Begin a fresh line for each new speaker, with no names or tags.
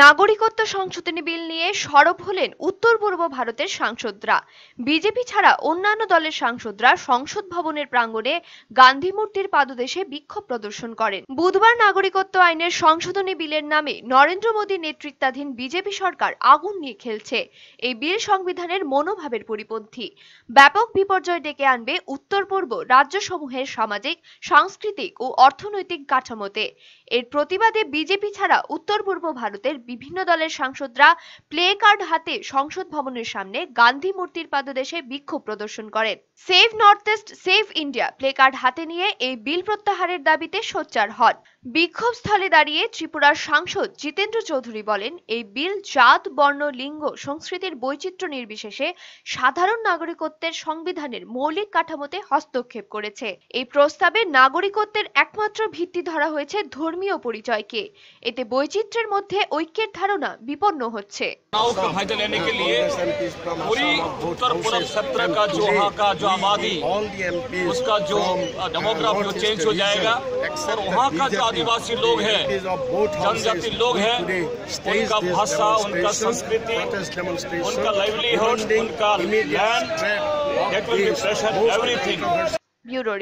নাগরিকত্ব সংশোধনী বিল নিয়ে সরব হলেন উত্তর পূর্ব ভারতের সাংসদরা। বিজেপি ছাড়া অন্যান্য দলের সাংসদরা সংসদ ভবনের প্রাঙ্গণে গান্ধী মূর্তির পাদদেশে বিক্ষোভ প্রদর্শন করেন। বুধবার নাগরিকত্ব আইনের সংশোধনী বিলের নামে নরেন্দ্র মোদী নেতৃত্বাধীন বিজেপি সরকার আগুন নিয়ে খেলছে। এই বিল সংবিধানের মনোভাবের পরিপন্থী। ব্যাপক বিপর্যয় ডেকে আনবে উত্তর পূর্ব রাজ্যসমূহের সামাজিক, সাংস্কৃতিক ও অর্থনৈতিক কাঠামোতে। এর প্রতিবাদে বিজেপি ছাড়া উত্তর পূর্ব ভারতের বিভিন্ন দলের সাংসদরা প্লে কার্ড হাতে সংসদ ভবনের সামনে গান্ধী মূর্তির পাদদেশে বিক্ষোভ প্রদর্শন করেন। Save North East save India placard হাতে নিয়ে এই বিল প্রত্যাহারের দাবিতে সোচ্চার হন। বিক্ষোভ স্থলে দাঁড়িয়ে ত্রিপুরার সাংসদ জিতেন্দ্র চৌধুরী বলেন, এই বিল জাত, বর্ণ, লিঙ্গ, সংস্কৃতির বৈচিত্র্য নির্বিশেষে সাধারণ নাগরিকত্বের সংবিধানের মৌলিক কাঠামোতে হস্তক্ষেপ করেছে। এই প্রস্তাবে নাগরিকত্বের একমাত্র ভিত্তি ধরা হয়েছে ধর্মীয় পরিচয়কে। এতে বৈচিত্র্যের মধ্যে ঐক্যের ধারণা বিপন্ন হচ্ছে
चुनाव का फायदा लेने के लिए पूरी उत्तर पूर्व क्षेत्र का जो वहाँ का जो आबादी उसका जो डेमोग्राफ जो चेंज हो जाएगा और वहाँ का जो आदिवासी लोग हैं जनजाति लोग हैं उनका भाषा उनका संस्कृति उनका लाइवलीहुड उनका land that will be pressure everything
bureau